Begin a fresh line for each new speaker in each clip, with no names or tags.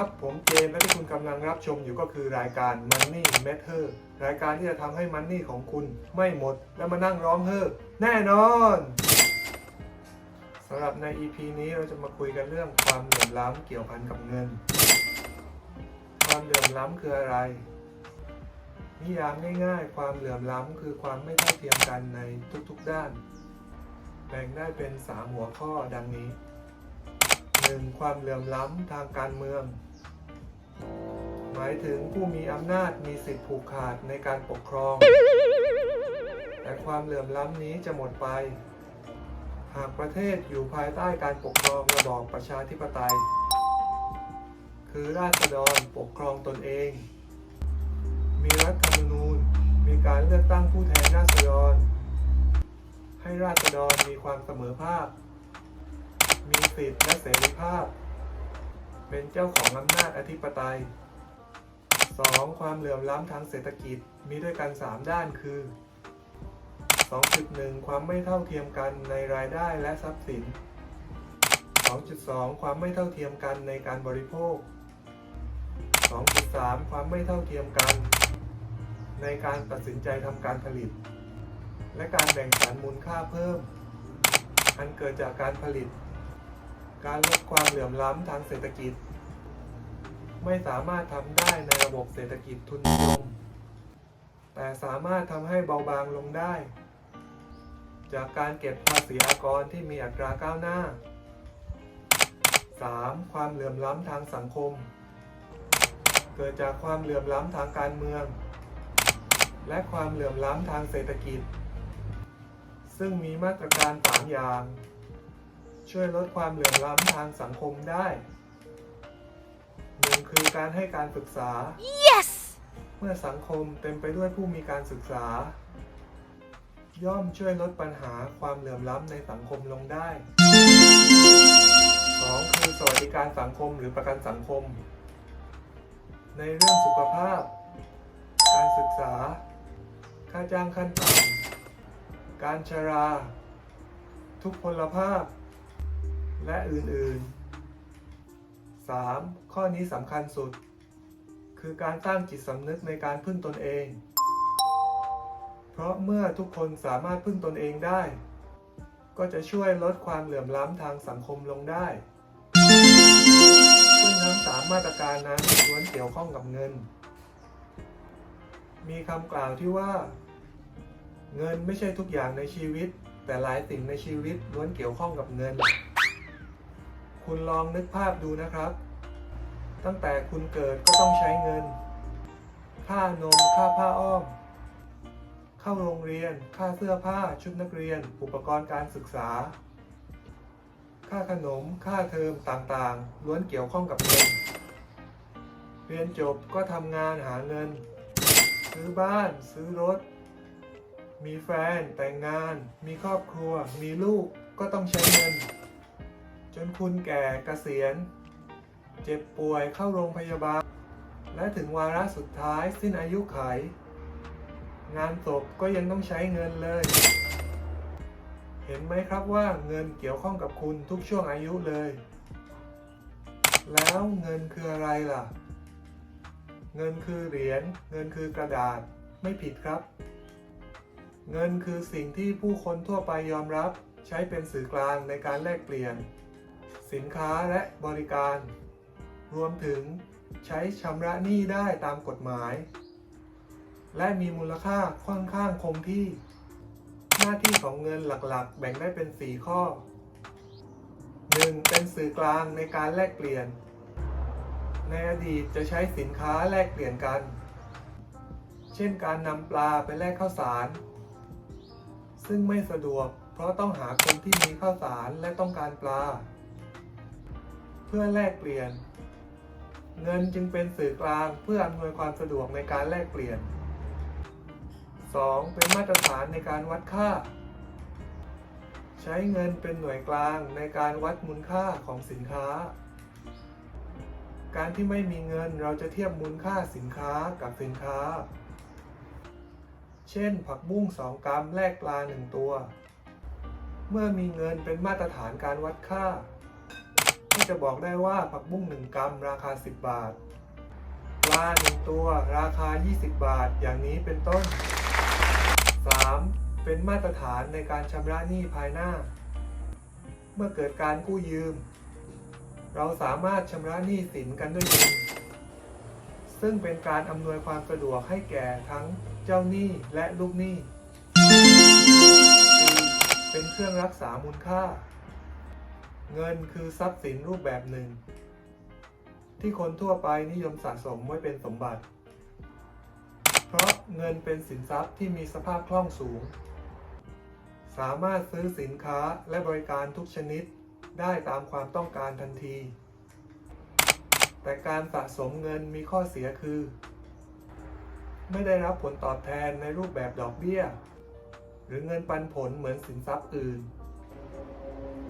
ครับ ผมเจมส์และที่คุณกำลังรับชมอยู่ก็คือรายการ Money Matter รายการที่จะทำให้มันนี่ของคุณไม่หมด แล้วมานั่งร้องเฮ้อแน่นอนสำหรับใน EP นี้เราจะมาคุยกันเรื่องความเหลื่อมล้ำเกี่ยวพันกับเงิน ความเหลื่อมล้ำคืออะไร นิยามง่ายๆ ความเหลื่อมล้ำคือความไม่เท่าเทียมกันในทุกๆด้าน แบ่งได้เป็น 3 หัวข้อดังนี้ 1. ความเหลื่อมล้ำทางการเมือง หมายถึงผู้มีอำนาจมีสิทธิผูกขาดในการปกครอง แต่ความเหลื่อมล้ำนี้จะหมดไป หากประเทศอยู่ภายใต้การปกครองระบอบประชาธิปไตย คือราษฎรปกครองตนเอง มีรัฐธรรมนูญ มีการเลือกตั้งผู้แทนราษฎร ให้ราษฎรมีความเสมอภาค มีสิทธิและเสรีภาพ เป็นเจ้าของอำนาจอธิปไตย 2. ความเหลื่อมล้ำทางเศรษฐกิจมีด้วยกัน 3 ด้านคือ 2.1 ความไม่เท่าเทียมกันในรายได้และทรัพย์สิน 2.2 ความไม่เท่าเทียมกันในการบริโภค 2.3 ความไม่เท่าเทียมกัน ในการตัดสินใจทำการผลิต และการแบ่งสรรมูลค่าเพิ่ม อันเกิดจากการผลิต การลดความเหลื่อมล้ำทางเศรษฐกิจ ไม่สามารถทำได้ในระบบเศรษฐกิจทุนนิยม แต่สามารถทำให้เบาบางลงได้ จากการเก็บภาษีอากรที่มีอัตราก้าวหน้า 3. ความเหลื่อมล้ำทางสังคม เกิดจากความเหลื่อมล้ำทางการเมือง และความเหลื่อมล้ำทางเศรษฐกิจ ซึ่งมีมาตรการสามอย่าง ช่วยลดความเหลื่อมล้ำทางสังคมได้หนึ่งคือการให้การศึกษา
Yes!
เมื่อสังคมเต็มไปด้วยผู้มีการศึกษา ย่อมช่วยลดปัญหาความเหลื่อมล้ำในสังคมลงได้ 2. คือสวัสดิการสังคมหรือประกันสังคม ในเรื่องสุขภาพ การศึกษา ค่าจ้างขั้นต่ำการชรา ทุกพลภาพ และอื่นๆ 3. ข้อนี้สำคัญสุด คือการสร้างจิตสำนึกในการพึ่งตนเอง เพราะเมื่อทุกคนสามารถพึ่งตนเองได้ ก็จะช่วยลดความเหลื่อมล้ำทางสังคมลงได้ ซึ่งทั้งสามมาตรการนั้นล้วนเกี่ยวข้องกับเงิน มีคำกล่าวที่ว่า เงินไม่ใช่ทุกอย่างในชีวิต แต่หลายสิ่งในชีวิตล้วนเกี่ยวข้องกับเงิน คุณลองนึกภาพดูนะครับ ตั้งแต่คุณเกิดก็ต้องใช้เงิน ค่านม ค่าผ้าอ้อม เข้าโรงเรียน ค่าเสื้อผ้า ชุดนักเรียน อุปกรณ์การศึกษา ค่าขนม ค่าเทอมต่างๆ ล้วนเกี่ยวข้องกับเงิน เรียนจบก็ทำงานหาเงิน ซื้อบ้าน ซื้อรถ มีแฟน แต่งงาน มีครอบครัว มีลูก ก็ต้องใช้เงิน จนคุณแก่เกษียณ เจ็บป่วยเข้าโรงพยาบาล และถึงวาระสุดท้ายสิ้นอายุไข งานศพก็ยังต้องใช้เงินเลย เห็นไหมครับว่าเงินเกี่ยวข้องกับคุณทุกช่วงอายุเลย แล้วเงินคืออะไรล่ะ เงินคือเหรียญเงินคือกระดาษไม่ผิดครับ เงินคือสิ่งที่ผู้คนทั่วไปยอมรับใช้เป็นสื่อกลางในการแลกเปลี่ยน สินค้าและบริการ รวมถึงใช้ชำระหนี้ได้ตามกฎหมาย และมีมูลค่าค่อนข้างคงที่ หน้าที่ของเงินหลักๆ แบ่งได้เป็น 4 ข้อ 1. เป็นสื่อกลางในการแลกเปลี่ยน ในอดีตจะใช้สินค้าแลกเปลี่ยนกัน เช่นการนำปลาไปแลกข้าวสาร ซึ่งไม่สะดวกเพราะต้องหาคนที่มีข้าวสารและต้องการปลา เพื่อแลกเปลี่ยน เงินจึงเป็นสื่อกลางเพื่ออำนวยความสะดวกในการแลกเปลี่ยน 2. เป็นมาตรฐานในการวัดค่า ใช้เงินเป็นหน่วยกลางในการวัดมูลค่าของสินค้า การที่ไม่มีเงินเราจะเทียบมูลค่าสินค้ากับสินค้า เช่น ผักบุ้ง 2 กรัมแลกปลา 1 ตัว เมื่อมีเงินเป็นมาตรฐานการวัดค่า กก็จะบอกได้ว่าผักบุ้ง 1 กรัมราคา 10 บาท ปลา1ตัวราคา 20 บาท อย่างนี้เป็นต้น 3. เป็นมาตรฐานในการชำระหนี้ภายหน้า เมื่อเกิดการกู้ยืม เราสามารถชำระหนี้สินกันด้วยเงินซึ่งเป็นการอำนวยความสะดวกให้แก่ทั้งเจ้าหนี้และลูกหนี้ เป็นเครื่องรักษามูลค่า เงินคือทรัพย์สินรูปแบบหนึ่ง ที่คนทั่วไปนิยมสะสมไว้เป็นสมบัติ เพราะเงินเป็นสินทรัพย์ที่มีสภาพคล่องสูง สามารถซื้อสินค้าและบริการทุกชนิดได้ตามความต้องการทันที แต่การสะสมเงินมีข้อเสียคือ ไม่ได้รับผลตอบแทนในรูปแบบดอกเบี้ย หรือเงินปันผลเหมือนสินทรัพย์อื่น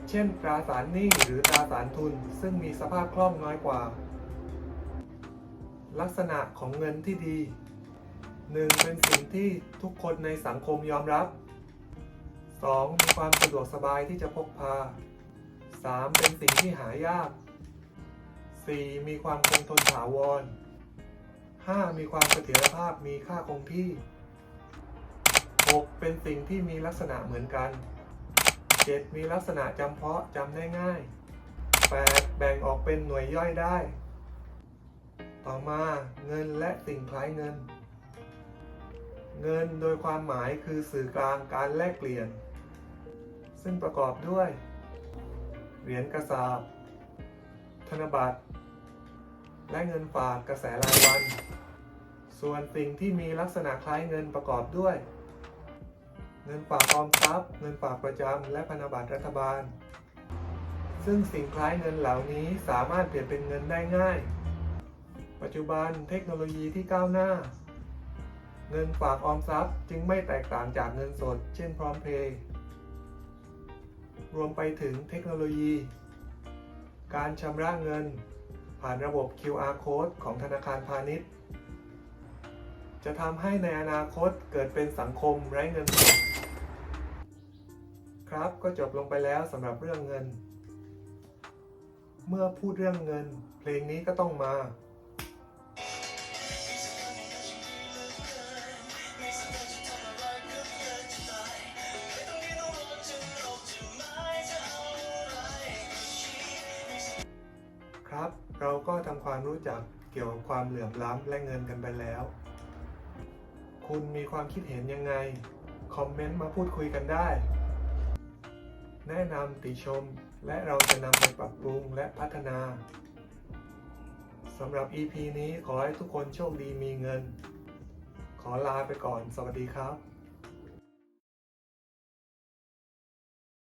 เช่น ตราสารหนี้หรือตราสารทุน ซึ่งมีสภาพคล่องน้อยกว่า ลักษณะของเงินที่ดี 1. เป็นสิ่งที่ทุกคนในสังคมยอมรับ 2. มีความสะดวกสบายที่จะพกพา 3. เป็นสิ่งที่หายาก 4. มีความคงทนถาวร 5. มีความเสถียรภาพมีค่าคงที่ 6. เป็นสิ่งที่มีลักษณะเหมือนกัน 7. มีลักษณะจำเพาะจำได้ง่าย 8. แบ่งออกเป็นหน่วยย่อยได้ ต่อมาเงินและสิ่งคล้ายเงิน เงินโดยความหมายคือสื่อกลางการแลกเปลี่ยน ซึ่งประกอบด้วย เหรียญกระสาบ ธนบัตร และเงินฝากกระแสรายวัน ส่วนสิ่งที่มีลักษณะคล้ายเงินประกอบด้วย เงินฝากออมทรัพย์ เงินฝากประจำ และพันธบัตรรัฐบาล ซึ่งสิ่งคล้ายเงินเหล่านี้สามารถเปลี่ยนเป็นเงินได้ง่าย ปัจจุบันเทคโนโลยีที่ก้าวหน้า เงินฝากออมทรัพย์จึงไม่แตกต่างจากเงินสด เช่นพร้อมเพย์รวมไปถึงเทคโนโลยี การชำระเงิน ผ่านระบบ QR code ของธนาคารพาณิชย์จะทำให้ในอนาคตเกิดเป็นสังคมไร้เงินสด ครับก็จบลงไปแล้วสำหรับเรื่องเงิน เมื่อพูดเรื่องเงิน เพลงนี้ก็ต้องมา ครับเราก็ทำความรู้จักเกี่ยวกับความเหลื่อมล้ำและเงินกันไปแล้ว คุณมีความคิดเห็นยังไง คอมเมนต์มาพูดคุยกันได้ แนะนำติชม และเราจะนำไปปรับปรุงและพัฒนาสำหรับ EP นี้ขอให้ทุกคนโชคดีมีเงิน ขอลาไปก่อน สวัสดีครับ